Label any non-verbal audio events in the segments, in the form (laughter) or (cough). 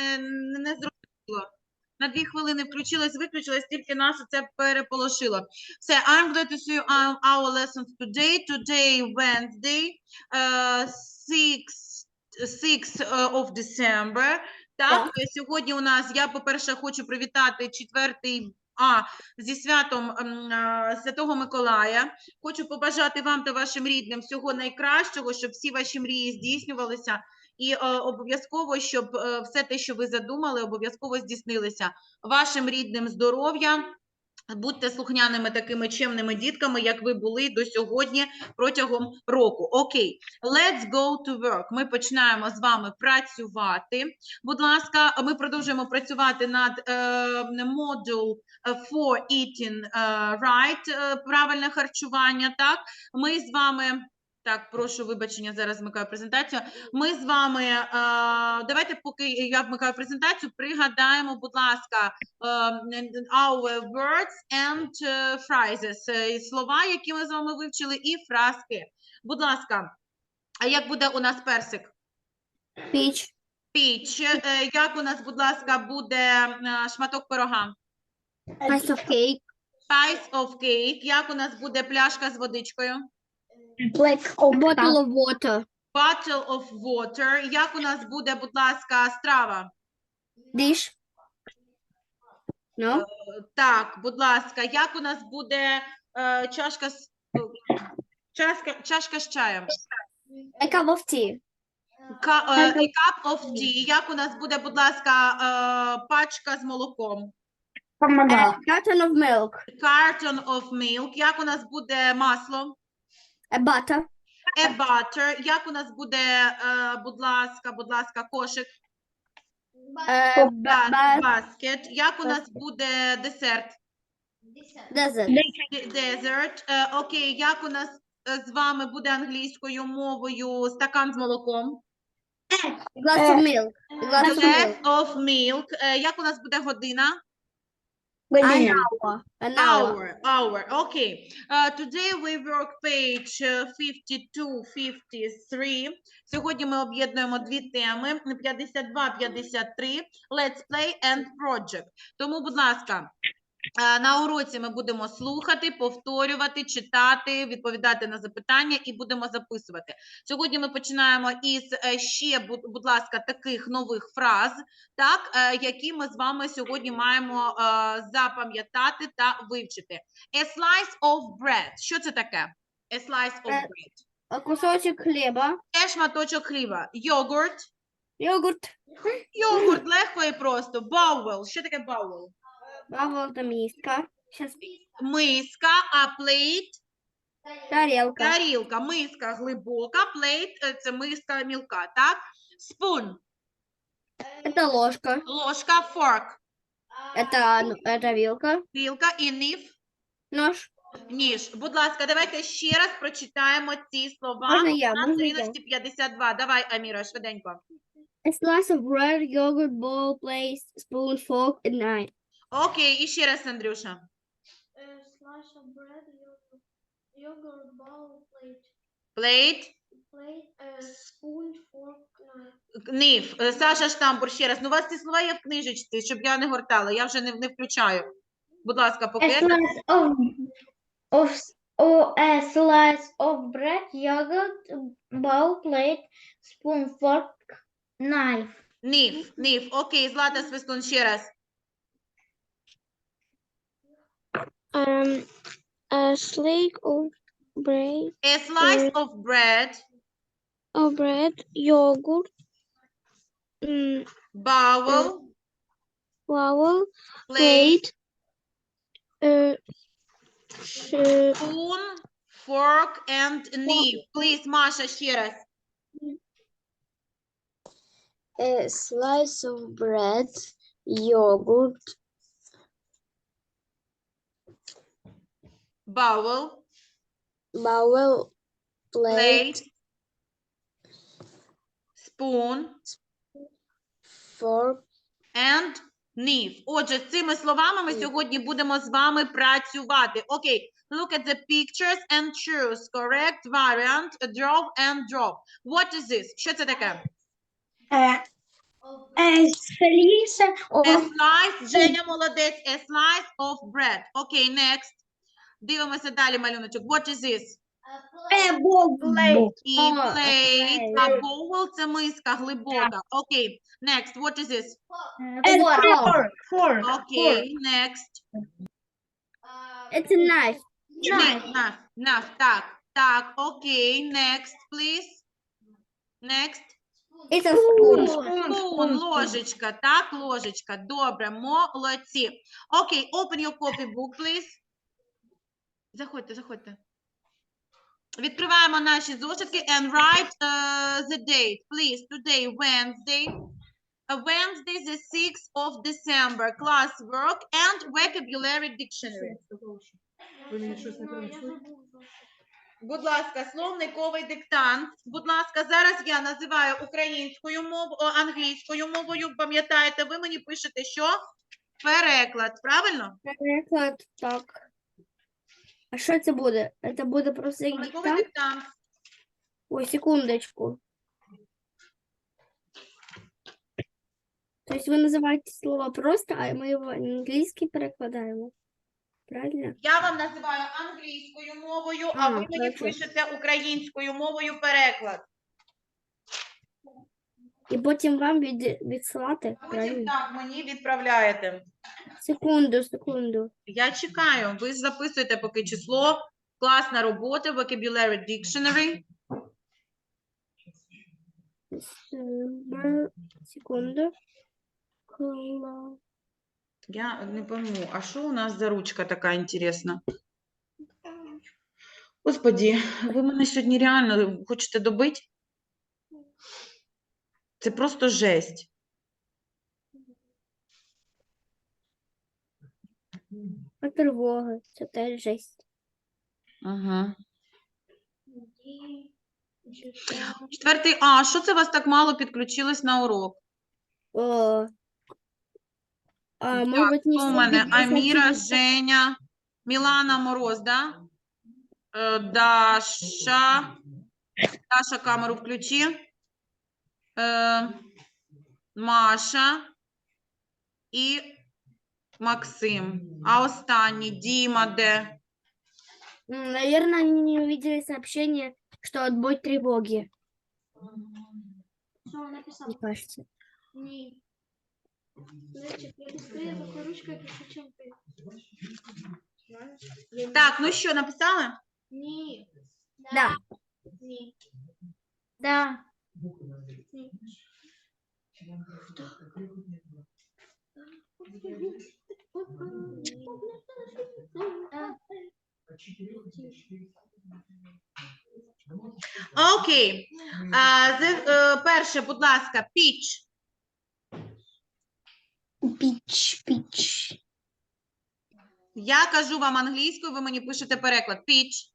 не, не, зрозуміло. На дві хвилини включилась, виключилась, тільки нас це переполошило. Все, I'm glad to see our, our lessons today. Today, Wednesday, uh, 6, 6 uh, of December. Так, е, сьогодні у нас, я, по-перше, хочу привітати четвертий А зі святом а, Святого Миколая. Хочу побажати вам та вашим рідним всього найкращого, щоб всі ваші мрії здійснювалися. І е, обов'язково, щоб е, все те, що ви задумали, обов'язково здійснилося. Вашим рідним здоров'я. Будьте слухняними такими чемними дітками, як ви були до сьогодні протягом року. Окей, let's go to work. Ми починаємо з вами працювати. Будь ласка, ми продовжуємо працювати над е, module е, for eating right, правильне харчування. Так, ми з вами. Так, прошу вибачення, зараз вмикаю презентацію. Ми з вами, е, давайте, поки я вмикаю презентацію, пригадаємо, будь ласка, е, our words and е, phrases, слова, які ми з вами вивчили, і фразки. Будь ласка, а як буде у нас персик? Піч. Піч. Як у нас, будь ласка, буде шматок пирога? Piece of cake. Piece of cake. Як у нас буде пляшка з водичкою? Black Bottle of water. Bottle of water. Як у нас буде, будь ласка, страва? Dish. No? Так, будь ласка, як у нас буде е, чашка з чашка, чашка з чаєм? A cup of tea. Ка, е, a cup of tea. Як у нас буде, будь ласка, е, пачка з молоком? A carton of milk. Carton of milk. Як у нас буде масло? A butter. A butter. Як у нас буде, е, будь ласка, будь ласка, кошик? Ба- ba- Баскет. Як у нас буде десерт? desert. Д- Dessert. Е, Окей, як у нас е, з вами буде англійською мовою стакан з молоком? Glass of milk. Glass of Glass milk. of milk. Е, Як у нас буде година? An hour. An hour. Hour. Hour. Okay. Uh, today we work page uh, 52-53. Сьогодні ми об'єднуємо дві теми 52-53. Let's play and project. Тому, будь ласка, е, на уроці ми будемо слухати, повторювати, читати, відповідати на запитання і будемо записувати. Сьогодні ми починаємо із е, ще, будь, ласка, таких нових фраз, так, е, які ми з вами сьогодні маємо е, запам'ятати та вивчити. A slice of bread. Що це таке? A slice of Е, bread. А Кусочок хліба. Це шматочок хліба. Йогурт. Йогурт. Йогурт легко і просто. Bowel. Що таке bowel? Бавл та миска. Щас. Миска, а plate – Тарелка. тарілка. Миска глибока, plate – це миска мілка, так? Spoon Это ложка. – ложка, fork Это, ну, это вилка. – вілка і knife Нож. Ніж. Будь ласка, давайте ще раз прочитаємо ці слова. Можна я? На Можна я? сторіночці 52. Давай, Аміра, швиденько. A slice of bread, yogurt, bowl, plate, spoon, fork, and knife. Окей, і ще раз, Андрюша. a slice of bread, yogurt, yogurt bowl, plate, Plate, plate, spoon, fork, knife. книв. Е, Саша Штамбур, ще раз. Ну, у вас ці слова є в книжечці, щоб я не гортала. Я вже не, не включаю. Будь ласка, A поки. slice of of s- or a slice of bread, yogurt, bowl, plate, spoon, fork, knife. Нif, ниф. Окей, Злата Свистун, ще раз. Um, a slake of bread, A slice of bread, of bread, yogurt, um, bowl, flour, plate, uh, sh- spoon, fork and knife. Please, Маша, ще раз. a slice of bread, yogurt, Bowl, bowl, plate, spoon fork, and knife. Отже, з цими словами ми сьогодні будемо з вами працювати. Окей, look at the pictures and choose correct variant, drop and drop. What is this? Що це таке? Uh, A slice A of slice, Женя молодець, a slice of bread. Окей, next. Дивимося далі малюночок. What is this? a bowl. І О, plate, окей. а bowl – це миска глибока. Окей, next, what is this? A fork. Fork. Окей, next. It's a knife. Knife, knife, knife, так, так, окей, next, please. Next. It's a spoon. Spoon, ложечка, так, ложечка. Добре, молодці. Окей, open your copybook, please. Заходьте, заходьте. Відкриваємо наші зошитки and write uh, the date, please. Today, Wednesday. Uh, Wednesday, the 6th of December. Class work and vocabulary dictionary. Будь ласка, словниковий диктант. Будь ласка, зараз я називаю українською мовою, англійською мовою. Пам'ятаєте, ви мені пишете, що? Переклад, правильно? Переклад, так. А що це буде? Це буде просто як диктант? диктант. Ой, секундочку. Тобто ви називаєте слово просто, а ми його англійський перекладаємо. Правильно? Я вам називаю англійською мовою, а А, ви мені добре. пишете українською мовою переклад. І потім вам від, відсилати. Потім Правильно? так мені відправляєте. Секунду, секунду. Я чекаю. Ви записуєте поки число. Класна робота, vocabulary dictionary. Секунду. Кла- Я не пойму, а що у нас за ручка така інтересна? Господі, ви мене сьогодні реально хочете добити? Це просто жесть. А тривога. Це теж жесть. Ага. Четвертий А. Що це у вас так мало підключилось на урок? О. А, Так, бути, Хто у мене? Аміра. Женя, Мілана Мороз, да? Е, Даша. Даша, камеру включи. Е, Маша і Максим. А останній Діма де? М, Наверное, они не увидели сообщение, что отбой тревоги, Що написав? мне кажется. Ні. Левчик, я быстрее такой ручкой пишу, чем ты. Знаешь? Я не- Так, ну що, написали? Ні. Да. Ні. Да. Ні. Окей. А, зе- е, перше, будь ласка, піч. Піч, піч. Я кажу вам англійською, ви мені пишете переклад. Peach.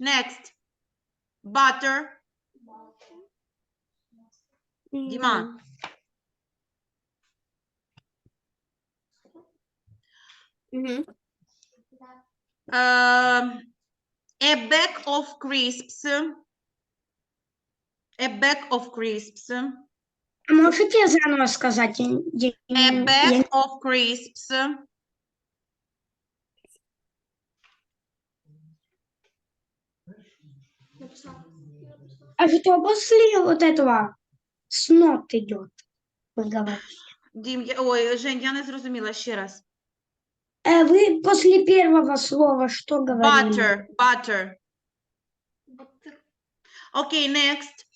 Next. Butter. Діма. Um, a bag of crisps. A bag of crisps. А можете заново сказать? Я- я- A bag of crisps. А что после вот этого снот идет? Вы говорите. Дім, я, ой, Жень, я не зрозуміла ще раз. Э, вы после первого слова что говорили? Butter. Butter. Butter. Okay, next.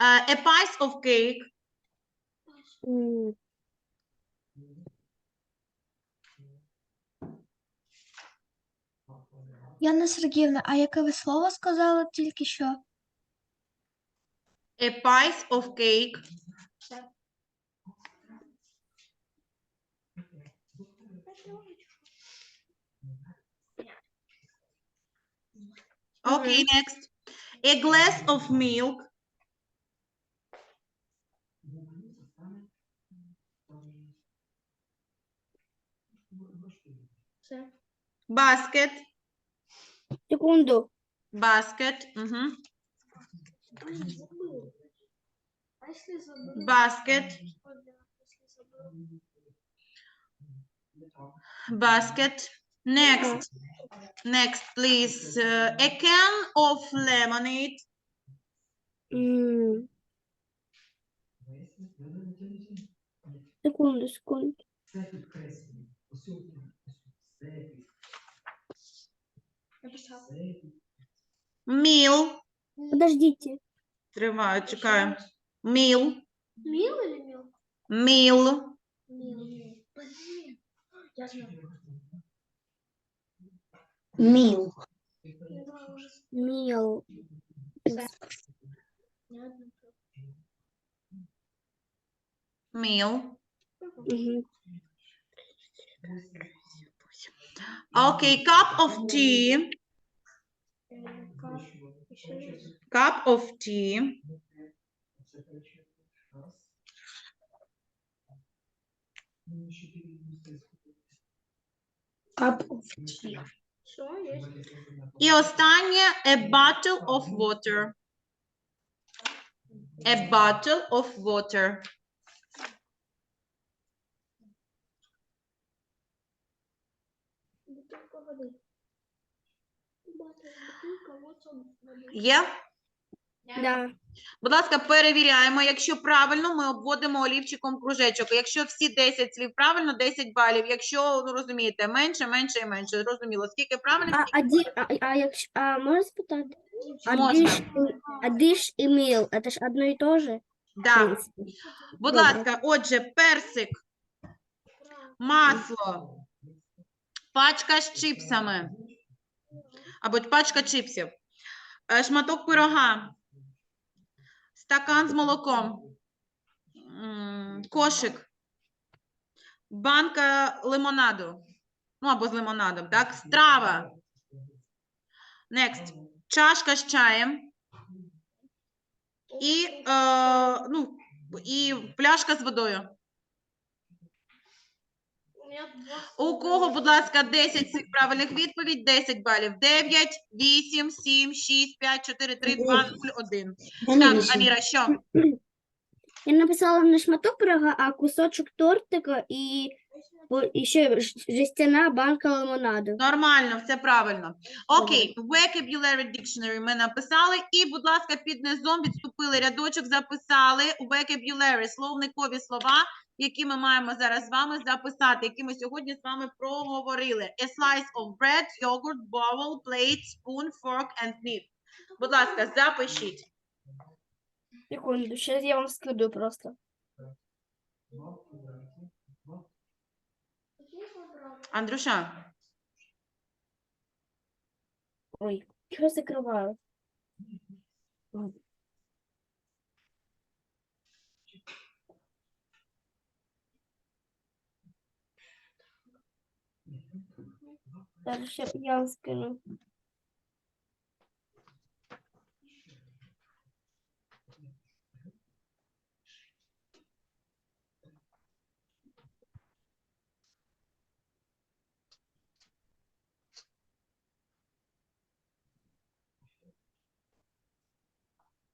Uh, a piece of cake. М, Яна Сергіївна, а яке ви слово сказали тільки що? A piece of cake. Okay, next. A glass of milk. Все. Basket. Секунду. Basket. Угу. А если забыл? basket, Если забыл. basket. Next, next, please. Uh, a can of lemonade. М. Секунду, секунду. Написал. Meal. Подождите. Триваю, чекаю. Meal. Мил или мил? Meal. Мил. Я знаю уже. Мил. Не одну. Meal. Мгм. Okay, cup of tea. Э, как? Еще раз. Cup of tea. Кап. Все, есть. І останнє a bottle of water. A bottle of water. Бутылка воды. Бутылка, бутылка, вот он. воды. Є? Да. Будь ласка, перевіряємо. Якщо правильно, ми обводимо олівчиком кружечок. Якщо всі 10 слів правильно, 10 балів. Якщо, ну розумієте, менше, менше і менше. Зрозуміло. Скільки правильно, А, скільки а, а, а, якщо, а можна спитати? Можна. диш, і- а диш і міл, це ж одно і те же? Да. Будь ласка, отже, персик, масло, пачка з чипсами. Або пачка чипсів, е, шматок пирога, стакан з молоком, кошик, банка лимонаду. Ну, або з лимонадом, так? Страва. Next. Чашка з чаєм і, е, ну, і пляшка з водою. У У кого, будь ласка, 10 цих правильних відповідь, 10 балів. 9, 8, 7, 6, 5, 4, 3, 2, 0, 1. Так, Аміра, що? (clears throat) Я написала не шматок пирога, а кусочок тортика і, і ще жестяна банка лимонаду. Нормально, все правильно. Окей, vocabulary dictionary ми написали. І, будь ласка, під низом відступили рядочок, записали vocabulary, словникові слова, які ми маємо зараз з вами записати, які ми сьогодні з вами проговорили. A slice of bread, yogurt, bowl, plate, spoon, fork and knife. Будь ласка, запишіть. Секунду, зараз я вам складу просто. Андрюша, Ой, чого закриваю? Ладно. Зараз ще я вам скину.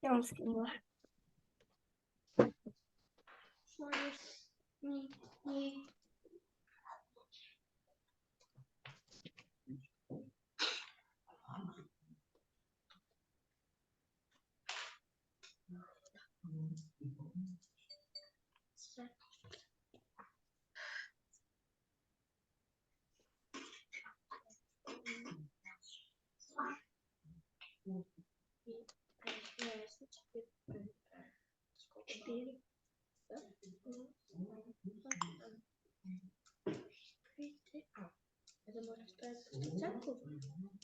Я вам скинула. Что есть? Не, не.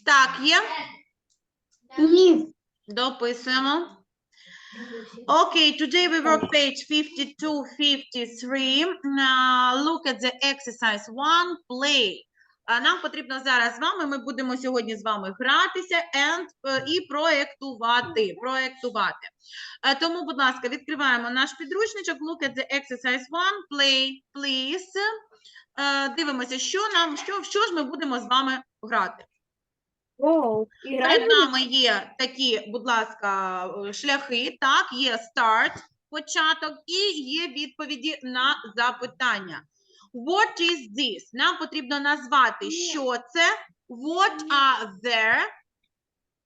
так, є? Ні. Дописуємо. Okay, today we work page 52, 53. Now, look at the exercise one, play. А Нам потрібно зараз з вами, ми будемо сьогодні з вами гратися and, е, і проєктувати. проєктувати. Е, Тому, будь ласка, відкриваємо наш підручничок. Look at the exercise one, play, please. Е, Дивимося, що нам, що, що ж ми будемо з вами грати. Оу, Перед нами є такі, будь ласка, шляхи. Так, є start, початок і є відповіді на запитання. What is this? Нам потрібно назвати, що це. What are there?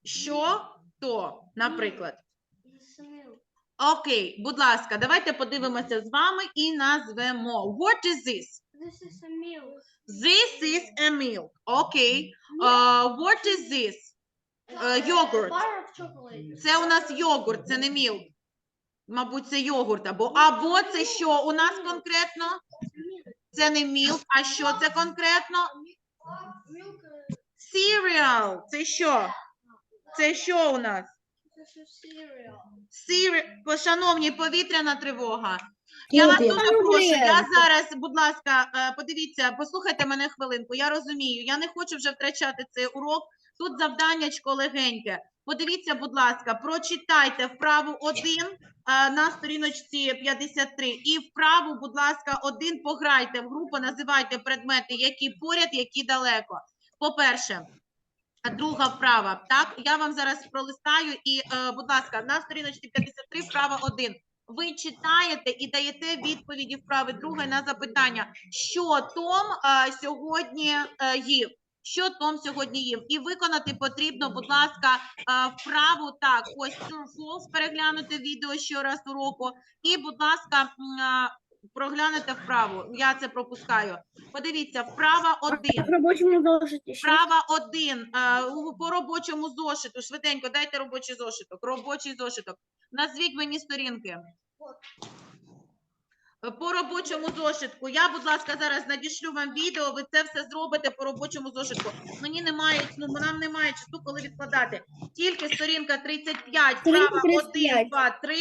Що то, наприклад. Окей, будь ласка, давайте подивимося з вами і назвемо. What is this? This is a milk. This is a milk. Окей. Uh, what is this? Е. Bar of chocolate. Це у нас йогурт, це не мілк. Мабуть, це йогурт або або це що у нас конкретно? Це не мілк, а що це конкретно? Сіріал. Cereal. Це що? Це що у нас? Cereal. Пошановні, шановні, повітряна тривога. Я вас дуже прошу. Я зараз, будь ласка, е, подивіться, послухайте мене хвилинку. Я розумію, я не хочу вже втрачати цей урок. Тут завданнячко легеньке. Подивіться, будь ласка, прочитайте вправу 1 на сторіночці 53 і вправу, будь ласка, один пограйте в групу, називайте предмети, які поряд, які далеко. По-перше, друга вправа. Так, я вам зараз пролистаю і, е, будь ласка, на сторіночці 53, вправа 1. Ви читаєте і даєте відповіді вправи друге на запитання, що Том е, сьогодні е, їв. Що Том сьогодні їв? І виконати потрібно, будь ласка, е, вправу так, ось false, переглянути відео ще раз уроку. І, будь ласка, е, проглянете вправу. Я це пропускаю. Подивіться, вправа 1. В робочому зошиті що? Права один е, по робочому зошиту. Швиденько дайте робочий зошиток. Робочий зошиток. Назвіть мені сторінки. По робочому зошитку. Я, будь ласка, зараз надішлю вам відео. Ви це все зробите по робочому зошитку. Мені немає, ну нам немає часу, коли відкладати. Тільки сторінка 35, Сторінка вправа 1, 35. 2, 3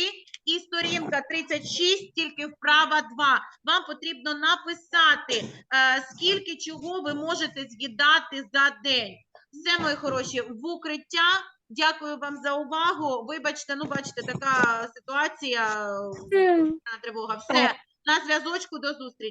і сторінка 36, тільки вправа 2. Вам потрібно написати, е, скільки чого ви можете з'їдати за день. Все, мої хороші, в укриття. Дякую вам за увагу. Вибачте, ну бачите, така ситуація, Е, тривога. Все, на зв'язочку до зустрічі.